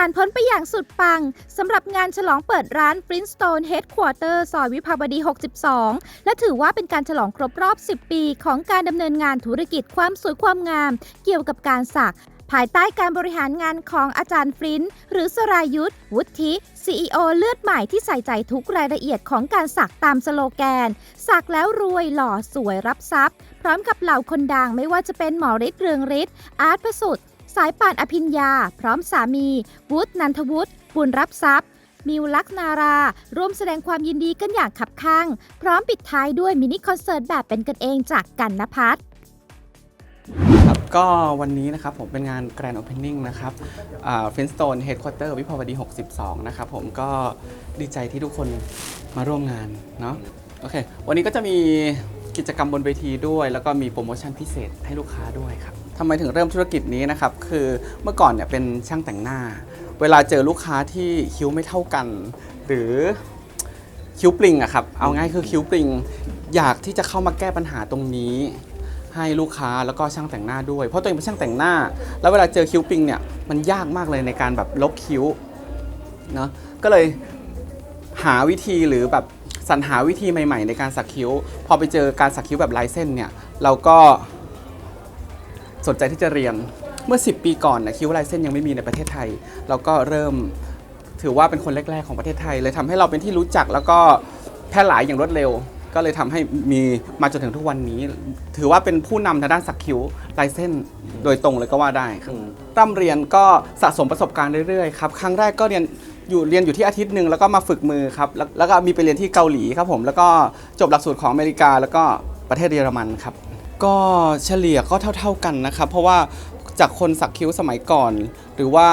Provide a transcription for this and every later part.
ผ่านพ้นไปอย่างสุดปังสำหรับงานฉลองเปิดร้าน Flintstone Headquarter ซอยวิภาวดี 62 และถือว่าเป็นการฉลองครบรอบ 10 ปีของการดำเนินงานธุรกิจความสวยความงาม เกี่ยวกับการสักภายใต้การบริหารงานของอาจารย์ฟรินหรือสรายุทธวุฒิ CEO เลือดใหม่ที่ใส่ใจทุกรายละเอียดของการสักตามสโลแกน สักแล้วรวยหล่อสวยรับทรัพย์ พร้อมกับเหล่าคนดังไม่ว่าจะเป็นหมอฤทธิ์เรืองฤทธิ์อาร์ตประสุทธิ์ สายป่านอภิญญา พร้อมสามีวุฒินันทวุฒิบุญรับทรัพย์ มิวลักษนารา ร่วมแสดงความยินดีกันอย่างขับข้าง พร้อมปิดท้ายด้วยมินิคอนเสิร์ตแบบเป็นกันเองจากกันนพัฒน์ครับก็วันนี้นะครับผมเป็นงาน Grand Opening นะครับฟินสโตนเฮดค q u เตอร์วิภาวดี 62 นะครับผมก็ดีใจที่ทุกคนมาร่วมงานเนาะโอเค วันนี้ก็จะมีกิจกรรมบนเวทีด้วย แล้วก็มีโปรโมชั่นพิเศษให้ลูกค้าด้วยครับ ทำไมถึงเริ่มธุรกิจนี้นะครับ คือเมื่อก่อนเนี่ยเป็นช่างแต่งหน้า เวลาเจอลูกค้าที่คิ้วไม่เท่ากัน หรือคิ้วปริงอะครับ เอาง่ายคือคิ้วปริง อยากที่จะเข้ามาแก้ปัญหาตรงนี้ ให้ลูกค้าแล้วก็ช่างแต่งหน้าด้วย เพราะตัวเองเป็นช่างแต่งหน้า แล้วเวลาเจอคิ้วปริงเนี่ยมันยากมากเลยในการแบบลบคิ้วเนาะก็เลยหาวิธีหรือแบบสรรหาวิธีใหม่ ๆ ในการสักคิ้ว พอไปเจอการสักคิ้วแบบลายเส้นเนี่ยเราก็ สนใจที่จะเรียนเมื่อ 10 ปีก่อนนะคิ้วลายเส้นยังไม่มีในประเทศไทยเราก็เริ่มถือว่าเป็นคนแรก ๆ ของประเทศไทย เลยทำให้เราเป็นที่รู้จักแล้วก็แพร่หลายอย่างรวดเร็ว ก็เลยทำให้มีมาจนถึงทุกวันนี้ ถือว่าเป็นผู้นำทางด้านสักคิ้วลายเส้นโดยตรงเลยก็ว่าได้ครับร่ำเรียนก็สะสมประสบการณ์เรื่อยๆครับครั้งแรกก็เรียนอยู่เรียนอยู่ที่อาทิตย์หนึ่งแล้วก็มาฝึกมือครับแล้วก็มีไปเรียนที่เกาหลีครับผมแล้วก็จบหลักสูตรของอเมริกาแล้วก็ประเทศเยอรมันครับ ก็เฉลี่ยก็เท่า ๆกันนะครับเพราะว่าจากคนสักคิ้วสมัยก่อน หรือว่า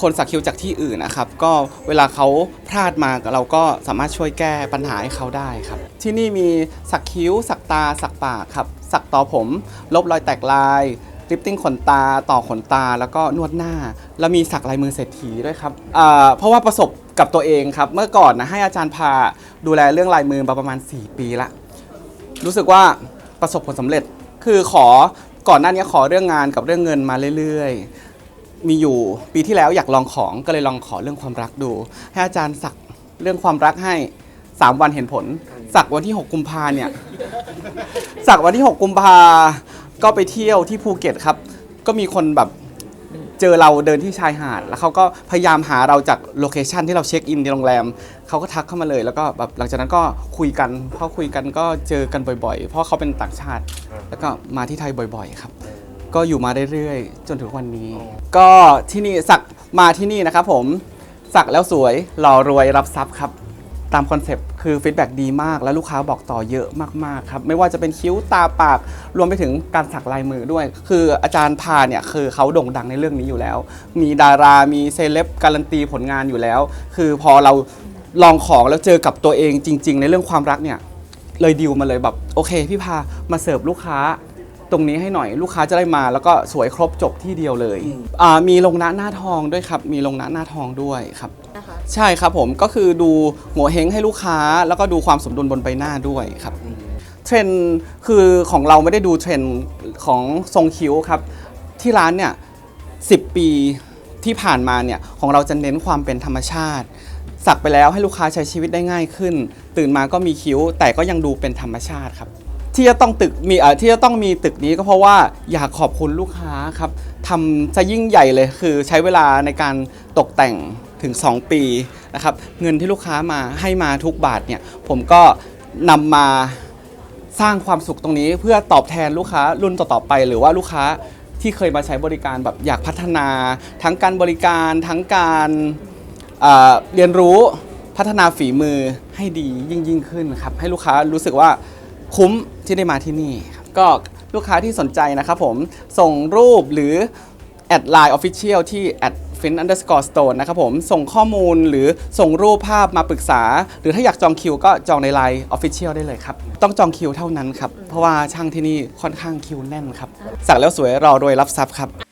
คนสักคิ้วจากที่อื่นนะครับ ก็เวลาเขาพลาดมาเราก็สามารถช่วยแก้ปัญหาให้เขาได้ครับ ที่นี่มีสักคิ้ว สักตา สักปากครับ สักต่อผม ลบรอยแตกลายลิฟติ้งขนตา ต่อขนตา แล้วก็นวดหน้า แล้วมีสักลายมือเศรษฐีด้วยครับเพราะว่าประสบกับตัวเองครับ เมื่อก่อนนะให้อาจารย์พาดูแลเรื่องลายมือมาประมาณ 4 ปีละ รู้สึกว่า ประสบผลสำเร็จ คือขอก่อนหน้านี้ขอเรื่องงานกับเรื่องเงินมาเรื่อยๆ มีอยู่ปีที่แล้วอยากลองของก็เลยลองขอเรื่องความรักดู ให้อาจารย์สักเรื่องความรักให้ 3 วันเห็นผล สักวันที่ 6 กุมภาเนี่ยสักวันที่ 6 กุมภาก็ไปเที่ยวที่ภูเก็ตครับ ก็มีคนแบบ เจอเราเดินที่ชายหาด แล้วเขาก็พยายามหาเราจากโลเคชันที่เราเช็คอินในโรงแรมเขาก็ทักเข้ามาเลย แล้วก็แบบหลังจากนั้นก็คุยกันพอคุยกันก็เจอกันบ่อยๆ เพราะเขาเป็นต่างชาติ แล้วก็มาที่ไทยบ่อยๆครับ ก็อยู่มาเรื่อยๆ จนถึงวันนี้ ก็ที่นี่สักมาที่นี่นะครับผมสักแล้วสวยหล่อรวยรับทรัพย์ครับ ตามคอนเซปต์คือฟีดแบ็ดีมาก แล้วลูกค้าบอกต่อเยอะมากๆครับไม่ว่าจะเป็นคิ้วตาปากรวมไปถึงการสักลายมือด้วย คืออาจารย์พาเนี่ยคือเขาโด่งดังในเรื่องนี้อยู่แล้ว มีดารามีเซเลบการันตีผลงานอยู่แล้ว คือพอเราลองของแล้วเจอกับตัวเองจริง ๆ ในเรื่องความรักเนี่ยเลยดิวมาเลยแบบโอเคพี่พามาเสิร์ฟลูกค้า ตรงนี้ให้หน่อยลูกค้าจะได้มา แล้วก็สวยครบจบที่เดียวเลยอ่ามีลงหน้าหน้าทองด้วยครับ มีลงหน้าหน้าทองด้วยครับใช่ครับผมก็คือดูหัวเฮงให้ลูกค้า แล้วก็ดูความสมดุลบนใบหน้าด้วยครับ เทรนด์คือของเราไม่ได้ดูเทรนด์ของทรงคิ้วครับ ที่ร้านเนี่ย10ปีที่ผ่านมาเนี่ยของเราจะเน้นความเป็นธรรมชาติ สักไปแล้วให้ลูกค้าใช้ชีวิตได้ง่ายขึ้น ตื่นมาก็มีคิ้ว แต่ก็ยังดูเป็นธรรมชาติครับ ที่จะต้องตึกมีเอ่อที่จะต้องมีตึกนี้ก็เพราะว่าอยากขอบคุณลูกค้าครับทำจะยิ่งใหญ่เลยคือใช้เวลาในการตกแต่งถึง 2 ปีนะครับเงินที่ลูกค้ามาให้มาทุกบาทเนี่ยผมก็นำมาสร้างความสุขตรงนี้เพื่อตอบแทนลูกค้ารุ่นต่อๆไป หรือว่าลูกค้าที่เคยมาใช้บริการแบบอยากพัฒนา ทั้งการบริการทั้งการเอ่อเรียนรู้พัฒนาฝีมือให้ดียิ่งยิ่งขึ้นครับให้ลูกค้ารู้สึกว่าคุ้ม ที่ได้มาที่นี่ครับก็ลูกค้าที่สนใจนะครับผมส่งรูปหรือแอดไลน์ออฟฟิเชียลที่ at fin underscore stone นะครับผมส่งข้อมูลหรือส่งรูปภาพมาปรึกษา หรือถ้าอยากจองคิวก็จองในไลน์ออฟฟิเชียลได้เลยครับ ต้องจองคิวเท่านั้นครับ เพราะว่าช่างที่นี่ค่อนข้างคิวแน่นครับ สักแล้วสวยรอรวยรับทรัพย์ครับ